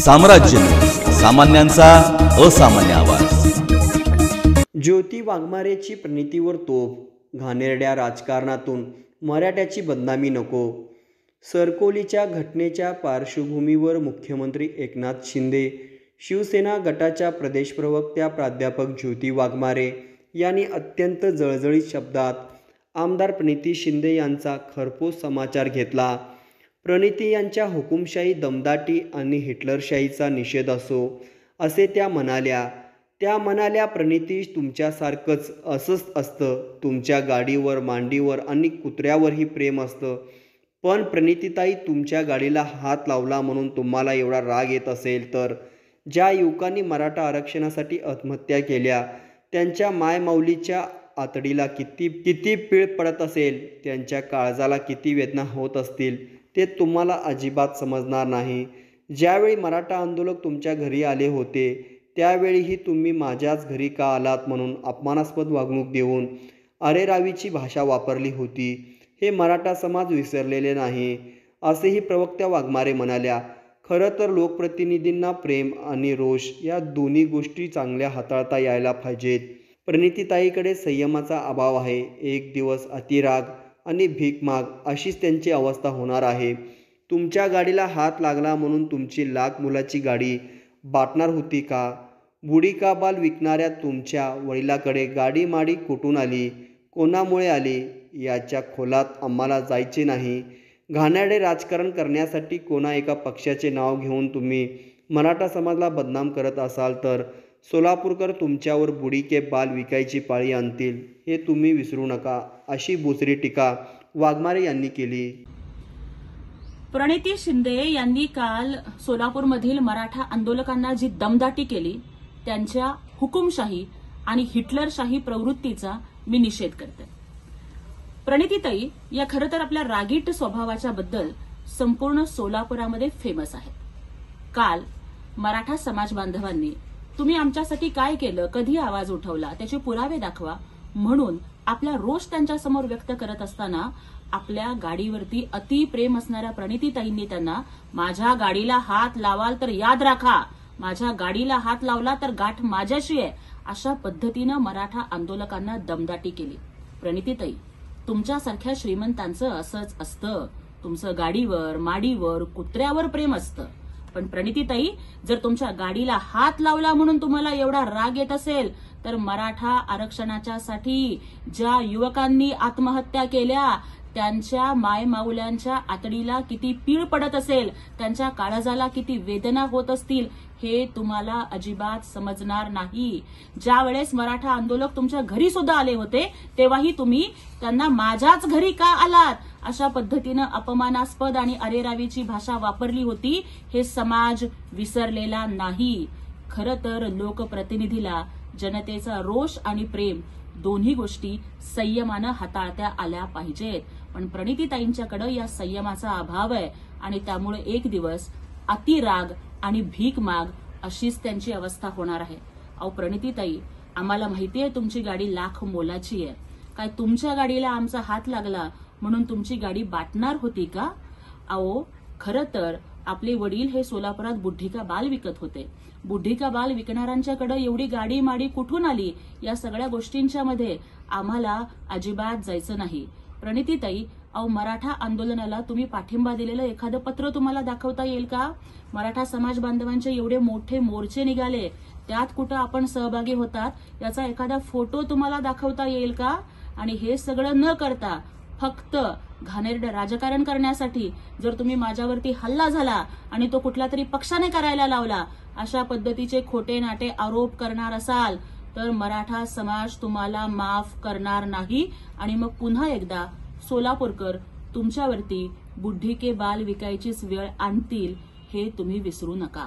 साम्राज्य. सामान्यांचा असामान्य आवाज. ज्योती वाघमारेची प्रणितीवर तोफ घाणेरड्या राजकारणातून मराठ्याची बदनामी नको. सरकोलीच्या घटनेच्या पार्श्वभूमीवर मुख्यमंत्री एकनाथ शिंदे शिवसेना गटाच्या प्रदेश प्रवक्त्या प्राध्यापक ज्योती वाघमारे यांनी अत्यंत जळजळीत शब्दात आमदार प्रणिती शिंदे यांचा खरपूस समाचार घेतला. प्रणिती यांच्या हुकुमशाही दमदाटी आणि हिटलरशाहीचा निषेध असो असे त्या म्हणाल्या. त्या म्हणाल्या प्रणिती तुमच्यासारखंच असंच असतं. तुमच्या गाडीवर मांडीवर आणि कुत्र्यावरही प्रेम असतं. पण प्रणितीताई तुमच्या गाडीला हात लावला म्हणून तुम्हाला एवढा राग येत असेल तर? ज्या युवकांनी मराठा आरक्षणासाठी आत्महत्या केल्या त्यांच्या मायमाऊलीच्या आतडीला किती किती पीळ पडत असेल त्यांच्या काळजाला किती वेदना होत असतील ते तुम्हाला अजिबात समजणार नाही. ज्यावेळी मराठा आंदोलक तुमच्या घरी आले होते त्यावेळीही तुम्ही माझ्याच घरी का आलात म्हणून अपमानास्पद वागणूक देऊन अरेरावीची भाषा वापरली होती. हे मराठा समाज विसरलेले नाही असेही प्रवक्त्या वाघमारे म्हणाल्या. खरं तर लोकप्रतिनिधींना प्रेम आणि रोष या दोन्ही गोष्टी चांगल्या हाताळता यायला पाहिजेत. प्रणितीताईकडे संयमाचा अभाव आहे. एक दिवस अतिराग आणि भीक माग अशीच त्यांची अवस्था होणार आहे. तुमच्या गाडीला हात लागला म्हणून तुमची लाख मुलाची गाडी बाटणार होती का? बुडी का बाल विकणाऱ्या तुमच्या वडिलाकडे गाडी माडी कुठून आली? कोणामुळे आली? याच्या खोलात आम्हाला जायचे नाही. घाणाडे राजकारण करण्यासाठी कोणा एका पक्षाचे नाव घेऊन तुम्ही मराठा समाजाला बदनाम करत असाल तर सोलापूरकर तुमच्यावर बुडी के बाल विकायची पाळी आणतील हे तुम्ही विसरू नका अशी बुसरी टीका वाघमारे यांनी केली. प्रणिती शिंदे यांनी काल सोलापूरमधील मराठा आंदोलकांना जी दमदाटी केली त्यांच्या हुकुमशाही आणि हिटलरशाही प्रवृत्तीचा मी निषेध करते. प्रणितीताई या खरं तर आपल्या रागीट स्वभावाच्या बद्दल संपूर्ण सोलापुरामध्ये फेमस आहेत. काल मराठा समाज बांधवांनी तुम्ही आमच्यासाठी काय केलं? कधी आवाज उठवला? त्याचे पुरावे दाखवा. म्हणून आपला रोष त्यांच्यासमोर व्यक्त करत असताना आपल्या गाडीवरती अति प्रेम असणाऱ्या प्रणितीताईंनी त्यांना माझ्या गाडीला हात लावाल तर याद राखा. माझ्या गाडीला हात लावला तर गाठ माझ्याशी आहे. अशा पद्धतीनं मराठा आंदोलकांना दमदाटी केली. प्रणितीताई तुमच्यासारख्या श्रीमंतांचं असंच असतं. तुमचं गाडीवर माडीवर कुत्र्यावर प्रेम असतं. पण प्रणितीताई जर तुमच्या गाडीला हात लावला म्हणून तुम्हाला एवढा राग येत असेल तर मराठा आरक्षणाच्या साठी ज्या युवकांनी आत्महत्या केल्या त्यांच्या मायमाऊल्यांच्या आतडीला किती पीळ पडत असेल त्यांच्या काळजाला किती वेदना होत असतील हे तुम्हाला अजिबात समजणार नाही. ज्या वेळेस मराठा आंदोलक तुमच्या घरी सुद्धा आले होते तेव्हाही तुम्ही त्यांना माझ्याच घरी का आलात? अशा पद्धतीनं अपमानास्पद आणि अरेरावीची भाषा वापरली होती हे समाज विसरलेला नाही. खरं तर लोकप्रतिनिधीला जनतेचा रोष आणि प्रेम दोन्ही गोष्टी संयमानं हाताळत्या आल्या पाहिजेत. पण प्रणितीताईंच्याकडे या संयमाचा अभाव आहे आणि त्यामुळे एक दिवस अतिराग आणि भीक माग अशीच त्यांची अवस्था होणार आहे. अहो प्रणितीताई आम्हाला माहिती आहे तुमची गाडी लाख मोलाची आहे. काय तुमच्या गाडीला आमचा हात लागला? म्हणून तुमची गाडी बाटणार होती का? अहो खरं तर आपले वडील हे सोलापुरात बुद्धिका बाल विकत होते. बुद्धिका बाल विकणाऱ्यांच्याकडे एवढी गाडी माडी कुठून आली? या सगळ्या गोष्टींच्या मध्ये आम्हाला अजिबात जायचं नाही. प्रणितीताई अहो मराठा आंदोलनाला तुम्ही पाठिंबा दिलेलं एखादं पत्र तुम्हाला दाखवता येईल का? मराठा समाज बांधवांचे एवढे मोठे मोर्चे निघाले. त्यात कुठं आपण सहभागी होतात? याचा एखादा फोटो तुम्हाला दाखवता येईल का? आणि हे सगळं न करता फक्त घाणेरडं राजकारण करण्यासाठी जर तुम्ही माझ्यावरती हल्ला झाला आणि तो कुठल्या तरी पक्षाने करायला लावला अशा पद्धतीचे खोटे नाटे आरोप करणार असाल तर मराठा समाज तुम्हाला माफ करणार नाही. आणि मग पुन्हा एकदा सोलापूरकर तुमच्यावरती बुद्धी के बाल विकायचीच वेळ आणतील हे तुम्ही विसरू नका.